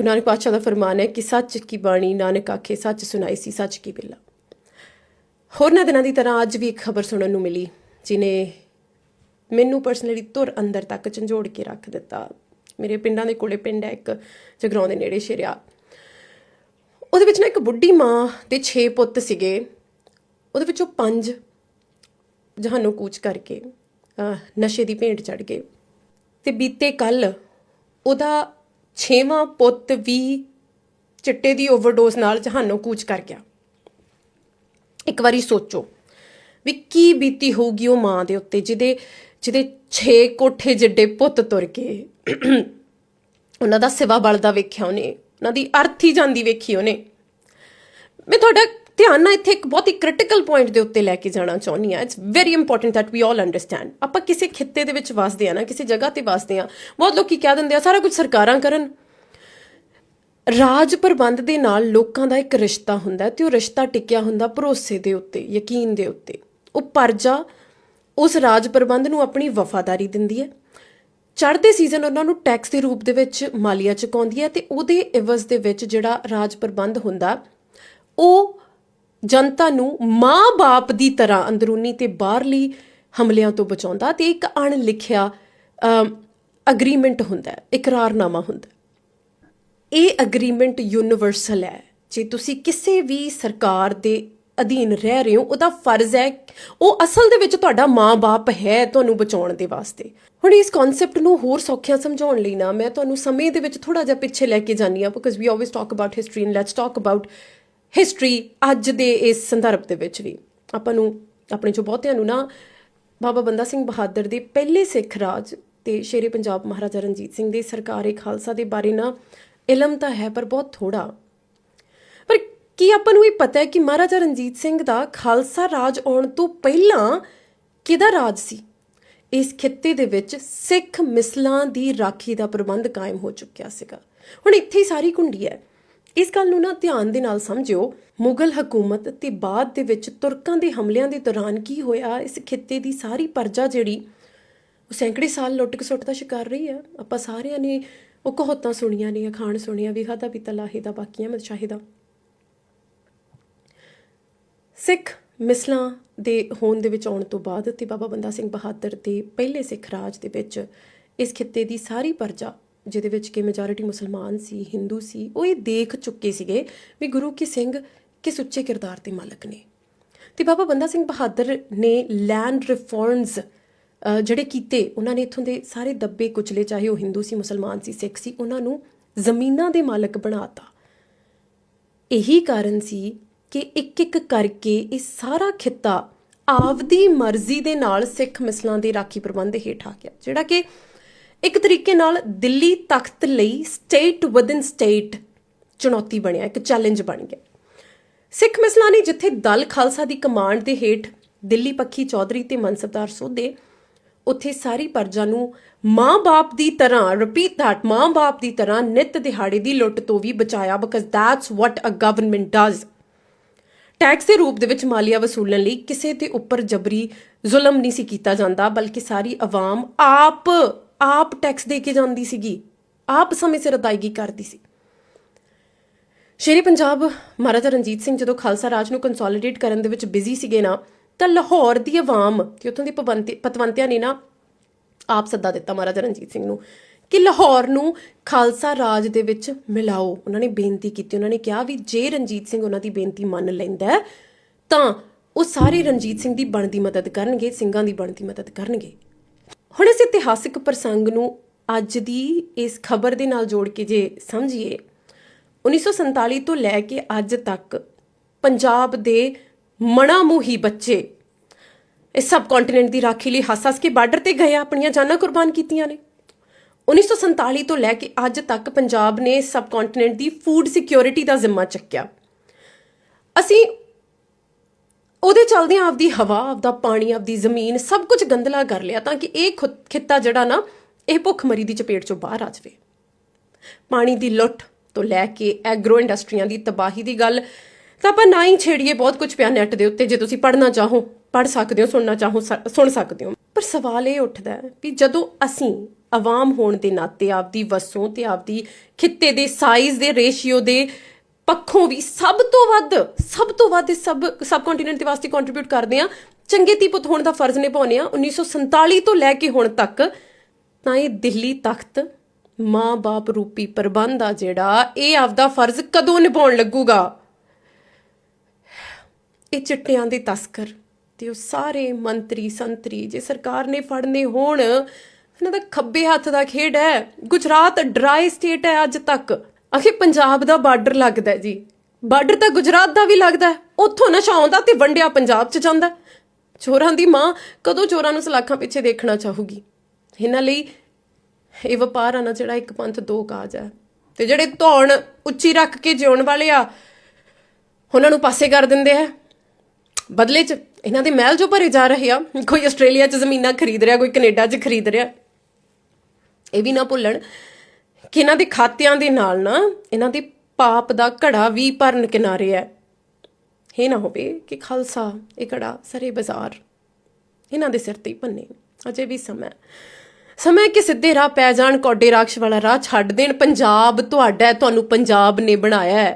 ਗੁਰੂ ਨਾਨਕ ਪਾਤਸ਼ਾਹ ਦਾ ਫਰਮਾਨ ਹੈ ਕਿ ਸੱਚ ਕੀ ਬਾਣੀ ਨਾਨਕ ਆਖੇ, ਸੱਚ ਸੁਣਾਈ ਸੀ, ਸੱਚ ਕੀ ਬਿਲਾ। ਹੋਰਨਾਂ ਦਿਨਾਂ ਦੀ ਤਰ੍ਹਾਂ ਅੱਜ ਵੀ ਇੱਕ ਖਬਰ ਸੁਣਨ ਨੂੰ ਮਿਲੀ, ਜਿਨੇ ਮੈਨੂੰ ਪਰਸਨਲੀ ਤੁਰ ਅੰਦਰ ਤੱਕ ਝੰਜੋੜ ਕੇ ਰੱਖ ਦਿੱਤਾ। ਮੇਰੇ ਪਿੰਡਾਂ ਦੇ ਕੋਲੇ ਪਿੰਡ ਹੈ ਇੱਕ ਜਗਰਾਉਂ ਦੇ ਨੇੜੇ ਸ਼ੇਰਿਆ। ਉਹਦੇ ਵਿੱਚ ਨਾ ਇੱਕ ਬੁੱਢੀ ਮਾਂ ਤੇ 6 ਪੁੱਤ ਸੀਗੇ। ਉਹਦੇ ਵਿੱਚੋਂ ਪੰਜ ਜਹਾਨੋਂ ਕੂਚ ਕਰਕੇ ਨਸ਼ੇ ਦੀ ਭੇਂਟ ਚੜ ਗਏ। ਤੇ ਬੀਤੇ ਕੱਲ ਉਹਦਾ ਛੇਵਾਂ ਪੁੱਤ ਵੀ ਚਿੱਟੇ ਦੀ ਓਵਰਡੋਜ਼ ਨਾਲ ਜਹਾਨੋਂ ਕੂਚ ਕਰ ਗਿਆ। ਇੱਕ ਵਾਰੀ ਸੋਚੋ ਵੀ ਕੀ ਬੀਤੀ ਹੋਊਗੀ ਉਹ ਮਾਂ ਦੇ ਉੱਤੇ, ਜਿਹਦੇ ਜਿਹਦੇ 6 ਕੋਠੇ ਜਿੱਡੇ ਪੁੱਤ ਤੁਰ ਗਏ ਉਹਨਾਂ ਦਾ ਸਿਵਾ ਬਲਦਾ ਵੇਖਿਆ ਉਹਨੇ, ਉਹਨਾਂ ਦੀ ਅਰਥੀ ਜਾਂਦੀ ਵੇਖੀ ਉਹਨੇ। ਮੈਂ ਤੁਹਾਡਾ ਧਿਆਨ ਨਾਲ ਇੱਥੇ ਇੱਕ ਬਹੁਤ ਹੀ ਕ੍ਰਿਟੀਕਲ ਪੁਆਇੰਟ ਦੇ ਉੱਤੇ ਲੈ ਕੇ ਜਾਣਾ ਚਾਹੁੰਦੀ ਆ it's very important that we all understand ਆਪਾਂ ਕਿਸੇ ਖਿੱਤੇ ਦੇ ਵਿੱਚ ਵਸਦੇ ਆ ਨਾ, ਕਿਸੇ ਜਗ੍ਹਾ ਤੇ ਵਸਦੇ ਆ ਬਹੁਤ ਲੋਕੀ ਕਹਿ ਦਿੰਦੇ ਆ, ਸਾਰਾ ਕੁਝ ਸਰਕਾਰਾਂ ਕਰਨ। ਰਾਜ ਪ੍ਰਬੰਧ ਦੇ ਨਾਲ ਲੋਕਾਂ ਦਾ ਇੱਕ ਰਿਸ਼ਤਾ ਹੁੰਦਾ ਹੈ ਤੇ ਉਹ ਰਿਸ਼ਤਾ ਟਿਕਿਆ ਹੁੰਦਾ ਭਰੋਸੇ ਦੇ ਉੱਤੇ, ਯਕੀਨ ਦੇ ਉੱਤੇ। ਉਹ ਪਰਜਾ ਉਸ ਰਾਜ ਪ੍ਰਬੰਧ ਨੂੰ ਆਪਣੀ ਵਫਾਦਾਰੀ ਦਿੰਦੀ ਹੈ। ਚੜ੍ਹਦੇ ਸੀਜ਼ਨ ਉਹਨਾਂ ਨੂੰ ਟੈਕਸ ਦੇ ਰੂਪ ਦੇ ਵਿੱਚ ਮਾਲੀਆ ਚੁਕਾਉਂਦੀ ਹੈ ਤੇ ਉਹਦੇ ਇਵਜ਼ ਦੇ ਵਿੱਚ ਜਿਹੜਾ ਰਾਜ ਪ੍ਰਬੰਧ ਹੁੰਦਾ, ਉਹ ਜਨਤਾ ਨੂੰ ਮਾਂ-ਬਾਪ ਦੀ ਤਰ੍ਹਾਂ ਅੰਦਰੂਨੀ ਤੇ ਬਾਹਰਲੀ ਹਮਲਿਆਂ ਤੋਂ ਬਚਾਉਂਦਾ ਤੇ ਇੱਕ ਅਣਲਿਖਿਆ ਅਗਰੀਮੈਂਟ ਹੁੰਦਾ ਹੈ, ਇਕਰਾਰਨਾਮਾ ਹੁੰਦਾ ਇਹ ਅਗਰੀਮੈਂਟ ਯੂਨੀਵਰਸਲ ਹੈ। ਜੇ ਤੁਸੀਂ ਕਿਸੇ ਵੀ ਸਰਕਾਰ ਦੇ ਅਧੀਨ ਰਹਿ ਰਹੇ ਹੋ, ਉਹਦਾ ਫਰਜ਼ ਹੈ, ਉਹ ਅਸਲ ਦੇ ਵਿੱਚ ਤੁਹਾਡਾ ਮਾਂ-ਬਾਪ ਹੈ ਤੁਹਾਨੂੰ ਬਚਾਉਣ ਦੇ ਵਾਸਤੇ। ਹੁਣ ਇਸ ਕਨਸੈਪਟ ਨੂੰ ਹੋਰ ਸੌਖਿਆ ਸਮਝਾਉਣ ਲਈ ਨਾ, ਮੈਂ ਤੁਹਾਨੂੰ ਸਮੇਂ ਦੇ ਵਿੱਚ ਥੋੜਾ ਜਿਹਾ ਪਿੱਛੇ ਲੈ ਕੇ ਜਾਨੀ ਆ because we always talk about history and let's talk about history ਅੱਜ ਦੇ ਇਸ ਸੰਦਰਭ ਦੇ ਵਿੱਚ ਵੀ। ਆਪਾਂ ਨੂੰ ਆਪਣੇ ਜੋ ਬਹੁਤਿਆਂ ਨੂੰ ਨਾ ਬਾਬਾ ਬੰਦਾ ਸਿੰਘ ਬਹਾਦਰ ਦੇ ਪਹਿਲੇ ਸਿੱਖ ਰਾਜ ਤੇ ਸ਼ੇਰੇ ਪੰਜਾਬ ਮਹਾਰਾਜਾ ਰਣਜੀਤ ਸਿੰਘ ਦੇ ਸਰਕਾਰੇ ਖਾਲਸਾ ਦੇ ਬਾਰੇ ਨਾ ਇਲਮ ਤਾਂ ਹੈ ਪਰ ਬਹੁਤ ਥੋੜਾ ਪਰ ਕੀ ਆਪਾਂ ਨੂੰ ਇਹ ਪਤਾ ਹੈ ਕਿ ਮਹਾਰਾਜਾ ਰਣਜੀਤ ਸਿੰਘ ਦਾ ਖਾਲਸਾ ਰਾਜ ਆਉਣ ਤੋਂ ਪਹਿਲਾਂ ਕਿਹਦਾ ਰਾਜ ਸੀ? ਇਸ ਖਿੱਤੇ ਦੇ ਵਿੱਚ ਸਿੱਖ ਮਿਸਲਾਂ ਦੀ ਰਾਖੀ ਦਾ ਪ੍ਰਬੰਧ ਕਾਇਮ ਹੋ ਚੁੱਕਿਆ ਸੀਗਾ। ਹੁਣ ਇੱਥੇ ਹੀ ਸਾਰੀ ਕੁੰਡੀ ਹੈ। ਇਸ ਗੱਲ ਨੂੰ ਨਾ ਧਿਆਨ ਦੇ ਨਾਲ ਸਮਝਿਓ, ਮੁਗਲ ਹਕੂਮਤ ਤੇ ਬਾਅਦ ਦੇ ਵਿੱਚ ਤੁਰਕਾਂ ਦੇ ਹਮਲਿਆਂ ਦੇ ਦੌਰਾਨ ਕੀ ਹੋਇਆ, ਇਸ ਖਿੱਤੇ ਦੀ ਸਾਰੀ ਪਰਜਾ ਜਿਹੜੀ ਉਹ ਸੈਂਕੜੇ ਸਾਲ ਲੁੱਟ ਖਸੁੱਟ ਦਾ ਸ਼ਿਕਾਰ ਰਹੀ ਹੈ ਆਪਾਂ ਸਾਰਿਆਂ ਨੇ ਉਹ ਕਹੋਤਾਂ ਸੁਣੀਆਂ ਨੇ, ਅਖਾਣ ਸੁਣੀਆਂ ਵੀ ਖਾਦਾ ਪੀਤਾ ਲਾਹੇ ਦਾ, ਬਾਕੀਆਂ ਮਤ ਸ਼ਾਹਿਦਾ ਸਿੱਖ ਮਿਸਲਾਂ ਦੇ ਹੋਣ ਦੇ ਵਿੱਚ ਆਉਣ ਤੋਂ ਬਾਅਦ ਤੇ ਬਾਬਾ ਬੰਦਾ ਸਿੰਘ ਬਹਾਦਰ ਦੇ ਪਹਿਲੇ ਸਿੱਖ ਰਾਜ ਦੇ ਵਿੱਚ ਇਸ ਖਿੱਤੇ ਦੀ ਸਾਰੀ ਪਰਜਾ ਜਿਹਦੇ ਵਿੱਚ ਕਿ ਮੈਜੋਰਿਟੀ ਮੁਸਲਮਾਨ ਸੀ, ਹਿੰਦੂ ਸੀ, ਉਹ ਇਹ ਦੇਖ ਚੁੱਕੇ ਸੀਗੇ ਵੀ ਗੁਰੂ ਕੀ ਸਿੰਘ ਕਿਸ ਉੱਚੇ ਕਿਰਦਾਰ ਦੇ ਮਾਲਕ ਨੇ। ਤੇ ਬਾਬਾ ਬੰਦਾ ਸਿੰਘ ਬਹਾਦਰ ਨੇ ਲੈਂਡ ਰਿਫਾਰਮਸ ਜਿਹੜੇ ਕੀਤੇ, ਉਹਨਾਂ ਨੇ ਇਥੋਂ ਦੇ ਸਾਰੇ ਦੱਬੇ ਕੁਚਲੇ, ਚਾਹੇ ਉਹ ਹਿੰਦੂ ਸੀ, ਮੁਸਲਮਾਨ ਸੀ, ਸਿੱਖ ਸੀ, ਉਹਨਾਂ ਨੂੰ ਜ਼ਮੀਨਾਂ ਦੇ ਮਾਲਕ ਬਣਾਤਾ। ਇਹੀ ਕਾਰਨ ਸੀ ਕਿ ਇੱਕ ਇੱਕ ਕਰਕੇ ਇਹ ਸਾਰਾ ਖਿੱਤਾ ਆਪਦੀ ਮਰਜ਼ੀ ਦੇ ਨਾਲ ਸਿੱਖ ਮਿਸਲਾਂ ਦੇ ਰਾਖੀ ਪ੍ਰਬੰਧ ਹੇਠ ਆ ਗਿਆ, ਜਿਹੜਾ ਕਿ ਇੱਕ ਤਰੀਕੇ ਨਾਲ ਦਿੱਲੀ ਤਖਤ ਲਈ ਸਟੇਟ ਵਿਦਨ ਸਟੇਟ ਚੁਣੌਤੀ ਬਣਿਆ, ਇੱਕ ਚੈਲੰਜ ਬਣ ਗਿਆ। ਸਿੱਖ ਮਿਸਲਾਂ ਨੇ ਜਿੱਥੇ ਦਲ ਖਾਲਸਾ ਦੀ ਕਮਾਂਡ ਦੇ ਹੇਠ ਦਿੱਲੀ ਪੱਖੀ ਚੌਧਰੀ ਤੇ ਮਨਸਬਦਾਰ ਸੋਧੇ, ਉੱਥੇ ਸਾਰੀ ਪਰਜਾ ਨੂੰ ਮਾਂ-ਬਾਪ ਦੀ ਤਰ੍ਹਾਂ ਰਿਪੀਟ ਥੈਟ ਮਾਂ-ਬਾਪ ਦੀ ਤਰ੍ਹਾਂ ਨਿਤ ਦਿਹਾੜੇ ਦੀ ਲੁੱਟ ਤੋਂ ਵੀ ਬਚਾਇਆ because that's what a government does tax ਦੇ ਰੂਪ ਦੇ ਵਿੱਚ ਮਾਲੀਆ ਵਸੂਲਣ ਲਈ ਕਿਸੇ ਦੇ ਉੱਪਰ ਜਬਰੀ ਜ਼ੁਲਮ ਨਹੀਂ ਸੀ ਕੀਤਾ ਜਾਂਦਾ, ਬਲਕਿ ਸਾਰੀ ਆਵਾਮ ਆਪ ਆਪ ਟੈਕਸ ਦੇ ਕੇ ਜਾਂਦੀ ਸੀਗੀ। ਆਪ ਸਮੇਂ ਸਿਰ ਅਦਾਇਗੀ ਕਰਦੀ ਸੀ। ਸ਼ੇਰੀ ਪੰਜਾਬ ਮਹਾਰਾਜਾ ਰਣਜੀਤ ਸਿੰਘ ਜਦੋਂ ਖਾਲਸਾ ਰਾਜ ਨੂੰ ਕੰਸੋਲੀਡੇਟ ਕਰਨ ਦੇ ਵਿੱਚ ਬਿਜ਼ੀ ਸੀਗੇ ਨਾ, ਤਾਂ ਲਾਹੌਰ ਦੀ ਆਵਾਮ ਤੇ ਉੱਥੋਂ ਦੀ ਪਵੰਤੀ, ਪਤਵੰਤਿਆਂ ਨੇ ਨਾ ਆਪ ਸੱਦਾ ਦਿੱਤਾ ਮਹਾਰਾਜਾ ਰਣਜੀਤ ਸਿੰਘ ਨੂੰ ਕਿ ਲਾਹੌਰ ਨੂੰ ਖਾਲਸਾ ਰਾਜ ਦੇ ਵਿੱਚ ਮਿਲਾਓ। ਉਹਨਾਂ ਨੇ ਬੇਨਤੀ ਕੀਤੀ। ਉਹਨਾਂ ਨੇ ਕਿਹਾ ਵੀ ਜੇ ਰਣਜੀਤ ਸਿੰਘ ਉਹਨਾਂ ਦੀ ਬੇਨਤੀ ਮੰਨ ਲੈਂਦਾ ਤਾਂ ਉਹ ਸਾਰੇ ਰਣਜੀਤ ਸਿੰਘ ਦੀ ਬਣਦੀ ਮਦਦ ਕਰਨਗੇ, ਸਿੰਘਾਂ ਦੀ ਬਣਦੀ ਮਦਦ ਕਰਨਗੇ। ਹੁਣ ਇਸ ਇਤਿਹਾਸਿਕ ਪ੍ਰਸੰਗ ਨੂੰ ਅੱਜ ਦੀ ਇਸ ਖਬਰ ਦੇ ਨਾਲ ਜੋੜ ਕੇ ਜੇ ਸਮਝੀਏ 1947 ਤੋਂ ਲੈ ਕੇ ਅੱਜ ਤੱਕ ਪੰਜਾਬ ਦੇ ਮਣਾਮੂਹੀ ਬੱਚੇ ਇਸ ਸਬ ਕੰਟੀਨੈਂਟ ਦੀ ਰਾਖੀ ਲਈ ਹੱਸ-ਹੱਸ ਕੇ ਬਾਰਡਰ ਤੇ ਗਏ ਆਪਣੀਆਂ ਜਾਨਾਂ ਕੁਰਬਾਨ ਕੀਤੀਆਂ ਨੇ। 1947 ਤੋਂ ਲੈ ਕੇ ਅੱਜ ਤੱਕ ਪੰਜਾਬ ਨੇ ਸਬ ਕੰਟੀਨੈਂਟ ਦੀ ਫੂਡ ਸਿਕਿਉਰਿਟੀ ਦਾ ਜ਼ਿੰਮਾ ਚੱਕਿਆ। ਅਸੀਂ ਉਹਦੇ ਚਲਦਿਆਂ ਆਪਦੀ ਹਵਾ, ਆਪਦਾ ਪਾਣੀ, ਆਪਦੀ ਜ਼ਮੀਨ, ਸਭ ਕੁਝ ਗੰਦਲਾ ਕਰ ਲਿਆ ਤਾਂ ਕਿ ਇਹ ਖੁ- ਖਿੱਤਾ ਜਿਹੜਾ ਨਾ, ਇਹ ਭੁੱਖਮਰੀ ਦੀ ਚਪੇਟ ਚੋਂ ਬਾਹਰ ਆ ਜਾਵੇ। ਪਾਣੀ ਦੀ ਲੁੱਟ ਤੋਂ ਲੈ ਕੇ ਐਗਰੋ ਇੰਡਸਟਰੀਆਂ ਦੀ ਤਬਾਹੀ ਦੀ ਗੱਲ, ਤਾਂ ਆਪਾਂ ਨਾ ਹੀ ਛੇੜੀਏ, ਬਹੁਤ ਕੁਝ ਪਿਆ ਨੈਟ ਦੇ ਉੱਤੇ, ਜੇ ਤੁਸੀਂ ਪੜ੍ਹਨਾ ਚਾਹੋ, ਪੜ੍ਹ ਸਕਦੇ ਹੋ, ਸੁਣਨਾ ਚਾਹੋ, ਸ- ਸੁਣ ਸਕਦੇ ਹੋ। ਪਰ ਸਵਾਲ ਇਹ ਉੱਠਦਾ ਹੈ ਵੀ ਜਦੋਂ ਅਸੀਂ ਆਵਾਮ ਹੋਣ ਦੇ ਨਾਤੇ ਆਪਦੀ ਵਸੋਂ ਤੇ ਆਪਦੀ ਖਿੱਤੇ ਦੇ ਸਾਈਜ਼ ਦੇ ਰੇਸ਼ੀਓ ਦੇ ਪੱਖੋਂ ਵੀ ਸਭ ਤੋਂ ਵੱਧ, ਸਭ ਤੋਂ ਵੱਧ ਸਭ ਸਬ ਸਬ ਕੰਟੀਨੈਂਟ ਦੇ ਵਾਸਤੇ ਕੰਟਰੀਬਿਊਟ ਕਰਦੇ ਆ ਚੰਗੇ ਧੀ ਪੁੱਤ ਹੋਣ ਦਾ ਫਰਜ਼ ਨਿਭਾਉਂਦੇ ਆ 1947 ਤੋਂ ਲੈ ਕੇ ਹੁਣ ਤੱਕ ਤਾਂ ਇਹ ਦਿੱਲੀ ਤਖਤ ਮਾਂ-ਬਾਪ ਰੂਪੀ ਪ੍ਰਬੰਧ ਆ ਜਿਹੜਾ, ਇਹ ਆਪਦਾ ਫਰਜ਼ ਕਦੋਂ ਨਿਭਾਉਣ ਲੱਗੂਗਾ? ਇਹ ਚਿੱਟਿਆਂ ਦੇ ਤਸਕਰ ਤੇ ਉਹ ਸਾਰੇ ਮੰਤਰੀ, ਸੰਤਰੀ ਜੇ ਸਰਕਾਰ ਨੇ ਫੜਨੇ ਹੋਣ, ਇਹਨਾਂ ਦਾ ਖੱਬੇ ਹੱਥ ਦਾ ਖੇਡ ਹੈ। ਗੁਜਰਾਤ ਡਰਾਈ ਸਟੇਟ ਹੈ ਅੱਜ ਤੱਕ। ਅਖੇ ਪੰਜਾਬ ਦਾ ਬਾਰਡਰ ਲੱਗਦਾ ਜੀ। ਬਾਰਡਰ ਤਾਂ ਗੁਜਰਾਤ ਦਾ ਵੀ ਲੱਗਦਾ ਉੱਥੋਂ ਨਸ਼ਾ ਆਉਂਦਾ ਤੇ ਵੰਡਿਆ ਪੰਜਾਬ 'ਚ ਜਾਂਦਾ ਚੋਰਾਂ ਦੀ ਮਾਂ ਕਦੋਂ ਚੋਰਾਂ ਨੂੰ ਸਲਾਖਾਂ ਪਿੱਛੇ ਦੇਖਣਾ ਚਾਹੂਗੀ? ਇਹਨਾਂ ਲਈ ਇਹ ਵਪਾਰ ਆ ਨਾ ਜਿਹੜਾ ਇੱਕ ਪੰਥ ਦੋ ਕਾਜ ਹੈ ਤੇ ਜਿਹੜੇ ਧੌਣ ਉੱਚੀ ਰੱਖ ਕੇ ਜਿਉਣ ਵਾਲੇ ਆ, ਉਹਨਾਂ ਨੂੰ ਪਾਸੇ ਕਰ ਦਿੰਦੇ ਆ। ਬਦਲੇ 'ਚ ਇਹਨਾਂ ਦੇ ਮਹਿਲ ਜੋ ਭਰੇ ਜਾ ਰਹੇ ਆ, ਕੋਈ ਆਸਟ੍ਰੇਲੀਆ 'ਚ ਜ਼ਮੀਨਾਂ ਖਰੀਦ ਰਿਹਾ, ਕੋਈ ਕੈਨੇਡਾ 'ਚ ਖਰੀਦ ਰਿਹਾ। ਇਹ ਵੀ ਨਾ ਭੁੱਲਣ ਕਿ ਇਹਨਾਂ ਦੇ ਖਾਤਿਆਂ ਦੇ ਨਾਲ ਨਾ ਇਹਨਾਂ ਦੇ ਪਾਪ ਦਾ ਘੜਾ ਵੀ ਭਰਨ ਕਿਨਾਰੇ ਹੈ। ਇਹ ਨਾ ਹੋਵੇ ਕਿ ਖਾਲਸਾ, ਇਹ ਘੜਾ ਸਰੇ ਬਾਜ਼ਾਰ, ਇਹਨਾਂ ਦੇ ਸਿਰ ਤੇ ਹੀ ਭੰਨੇ। ਅਜੇ ਵੀ ਸਮਾਂ ਹੈ। ਸਮਾਂ ਕਿ ਸਿੱਧੇ ਰਾਹ ਪੈ ਜਾਣ, ਕੋਡੇ ਰਾਖਸ਼ ਵਾਲਾ ਰਾਹ ਛੱਡ ਦੇਣ। ਪੰਜਾਬ ਤੁਹਾਡਾ ਤੁਹਾਨੂੰ ਪੰਜਾਬ ਨੇ ਬਣਾਇਆ ਹੈ।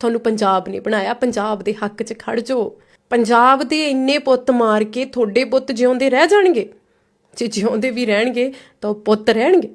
ਤੁਹਾਨੂੰ ਪੰਜਾਬ ਨੇ ਬਣਾਇਆ, ਪੰਜਾਬ ਦੇ ਹੱਕ 'ਚ ਖੜ ਜਾਓ। ਪੰਜਾਬ ਦੇ ਇੰਨੇ ਪੁੱਤ ਮਾਰ ਕੇ ਤੁਹਾਡੇ ਪੁੱਤ ਜਿਉਂਦੇ ਰਹਿ ਜਾਣਗੇ। ਜੇ ਜਿਉਂਦੇ ਵੀ ਰਹਿਣਗੇ, ਤਾਂ ਉਹ ਪੁੱਤ ਰਹਿਣਗੇ।